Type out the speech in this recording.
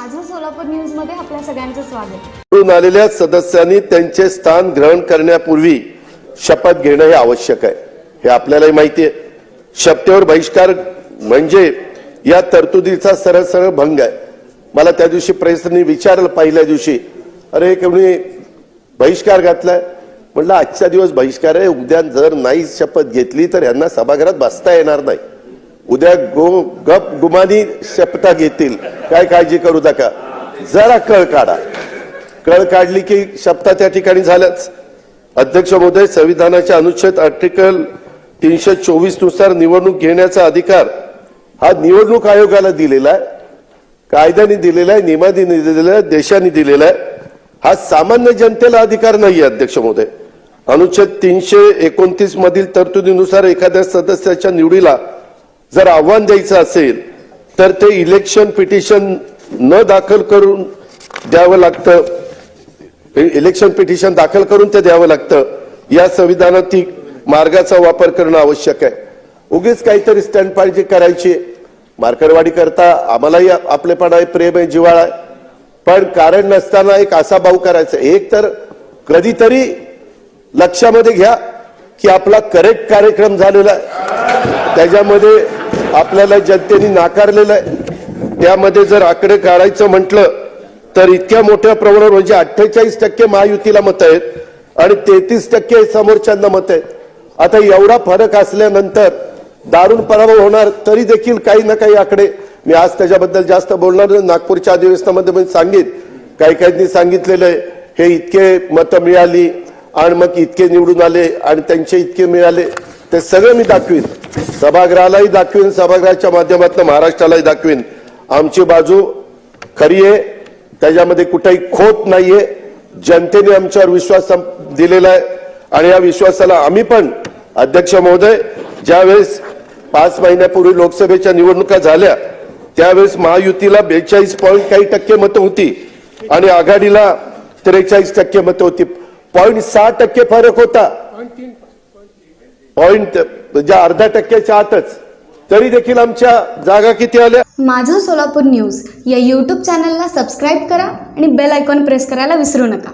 माझं सोलापूर न्यूजमध्ये आपल्या सगळ्यांचं स्वागत. निवडून आलेल्या सदस्यांनी त्यांचे स्थान ग्रहण करण्यापूर्वी शपथ घेणं हे आवश्यक आहे. हे आपल्यालाही माहिती आहे. शपथेवर बहिष्कार म्हणजे या तरतुदीचा सरळ सरळ भंग आहे. मला त्या दिवशी प्रेसनी विचारलं पहिल्या दिवशी अरे कोणी बहिष्कार घातलाय? म्हटलं आजचा दिवस बहिष्कार आहे. उद्या जर नाही शपथ घेतली तर यांना सभागृहात बसता येणार नाही. उद्या गो गप गुमानी शपथा घेतील काय काळजी करू नका. जरा कळ काढा. कळ काढली की शपथा त्या ठिकाणी झाल्याच. अध्यक्ष महोदय संविधानाच्या अनुच्छेद आर्टिकल तीनशे चोवीसनुसार निवडणूक घेण्याचा अधिकार हा निवडणूक आयोगाला दिलेला आहे. कायद्याने दिलेला आहे नियमाने दिलेला आहे देशाने दिलेला आहे. हा सामान्य जनतेला अधिकार नाही अध्यक्ष महोदय. अनुच्छेद तीनशे एकोणतीस मधील तरतुदीनुसार एखाद्या सदस्याच्या निवडीला जर आव्हान द्यायचं असेल तर ते इलेक्शन पिटिशन न दाखल करून द्यावं लागतं. इलेक्शन पिटिशन दाखल करून ते द्यावं लागतं. या संविधानातील मार्गाचा वापर करणं आवश्यक आहे. उगीच काहीतरी स्टँड पाहिजे करायची. मार्करवाडी करता आम्हालाही आपलेपणा आहे प्रेम आहे जिव्हाळा आहे. पण कारण नसताना एक असा भाऊ करायचा. एक तर कधीतरी लक्षामध्ये घ्या की आपला करेक्ट कार्यक्रम झालेला आहे. त्याच्यामध्ये आपल्याला जनतेने नाकारलेलं आहे. त्यामध्ये जर आकडे काढायचं म्हटलं तर इतक्या मोठ्या प्रमाणावर म्हणजे अठ्ठेचाळीस टक्के महायुतीला मत आहेत आणि तेहतीस टक्के समोरच्यांना मत आहेत. आता एवढा फरक असल्यानंतर दारुण पराभव होणार तरी देखील काही ना काही आकडे. मी आज त्याच्याबद्दल जास्त बोलणार नागपूरच्या अधिवेशनामध्ये मी सांगित काही काहींनी सांगितलेलं आहे. हे इतके मतं मिळाली आणि मग इतके निवडून आले आणि त्यांचे इतके मिळाले. ते सगळं मी दाखवीन. सभागृहालाही दाखवीन सभागृहाच्या माध्यमातून महाराष्ट्रालाही दाखवीन. आमची बाजू खरी आहे. त्याच्यामध्ये कुठेही खोट नाहीये. जनतेने आमच्यावर विश्वास दिलेला आहे. आणि या विश्वासाला आम्ही पण अध्यक्ष महोदय ज्यावेळेस पाच महिन्यापूर्वी लोकसभेच्या निवडणुका झाल्या त्यावेळेस महायुतीला बेचाळीस पॉईंट काही टक्के मतं होती आणि आघाडीला त्रेचाळीस टक्के मतं होती. पॉईंट सहा टक्के फरक होता. पॉईंट म्हणजे अर्ध्या टक्क्याच्या आतच. तरी देखील आमच्या जागा किती आल्या? माझं सोलापूर न्यूज या यूट्यूब चॅनलला सबस्क्राईब करा आणि बेल आयकॉन प्रेस करायला विसरू नका.